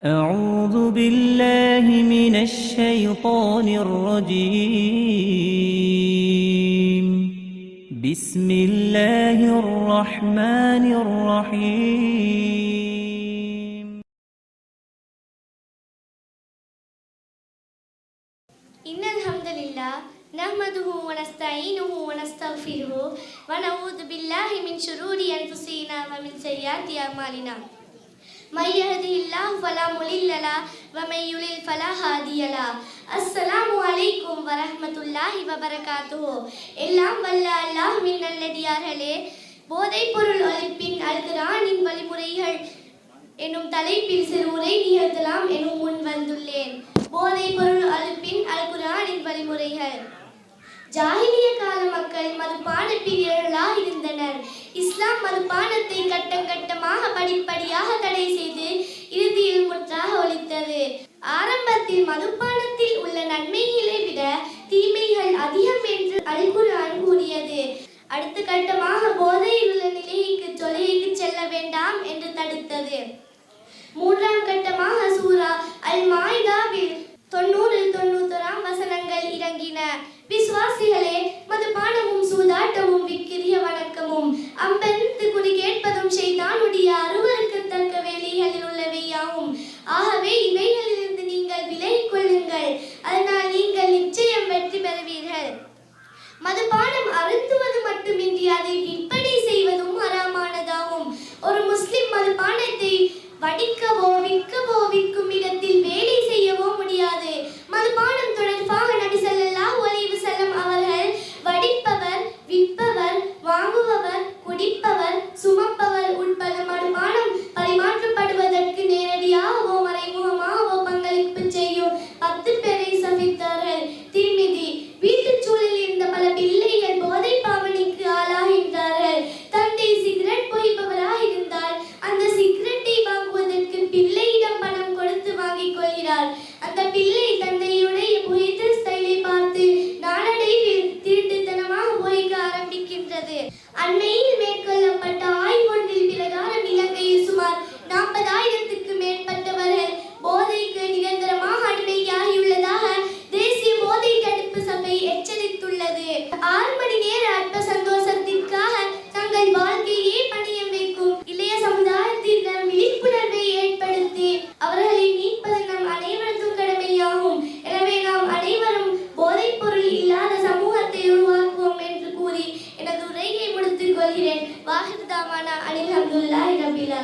أعوذ بالله من الشيطان الرجيم. بسم الله الرحمن الرحيم. إن الحمد لله نحمده ونستعينه ونستغفره ونعوذ بالله من شرور أنفسنا ومن سيئات أعمالنا. من يهده الله فلا مضل له ومن يضلل فلا هادي له السلام عليكم ورحمة الله وبركاته எல்லாம் வல்ல அல்லாஹ்வின் நல்லடியார்களே போதைப் பொருள் ஒழிப்பின் அல்குரானின் வழிமுறைகள் என்னும் தலைப்பில் சிறு உரை நிகழ்த்தலாம் எனும் முன் வந்துள்ளேன் போதைப் பொருள் அழுப்பின் அல்குரானின் வழிமுறைகள் ஜாகிலிய கால மக்கள் மதுபான பிரியர்களாக இருந்தனர் இஸ்லாம் மதுபானத்தை கட்டம் கட்டமாக படிப்படியாக தடை செய்து இறுதியில் முற்றாக ஒழித்தது. ஆரம்பத்தில் மதுபானத்தில் உள்ள நன்மைகளை விட தீமைகள் அதிகம் என்று அல்குரான் கூறியது. அடுத்த கட்டமாக போதையில் உள்ள நிலைக்கு தொலைக்கு செல்ல வேண்டாம் என்று தடுத்தது. மூன்றாம் கட்டமாக சூரா அல் மாய்தாவில் தொண்ணூறு விளங்கின விசுவாசிகளே மதுபானமும் சூதாட்டமும் விக்கிரிய வணக்கமும். அம்பெந்து குடி கேட்பதும் செய்தானுடைய அருவருக்கத்தக்க வேலைகளில் உள்ளவையாகும் ஆகவே இவைகளிலிருந்து நீங்கள் விலை கொள்ளுங்கள். அதனால் நீங்கள் நிச்சயம் வெற்றி பெறுவீர்கள். மதுபானம் அருந்துவது மட்டுமின்றி அதை விற்பனை செய்வதும் அறமானதாகும். ஒரு முஸ்லிம் மதுபானத்தை வடிக்கவோ விற்கவோ உள்ளது ஆறு மணி நேர அற்ப சந்தோஷத்திற்காக தங்கள் வாழ்க்கையே பணியம் வைக்கும் இளைய சமுதாயத்திடம் விழிப்புணர்வை ஏற்படுத்தி அவர்களை மீட்பது நம் அனைவருக்கும் கடமையாகும். எனவே நாம் அனைவரும் போதைப் பொருள் இல்லாத சமூகத்தை உருவாக்குவோம் என்று கூறி எனது உரையை முடித்துக் கொள்கிறேன். வாஹிர் தாமானா அனில் அப்துல்லாஹி ரபில்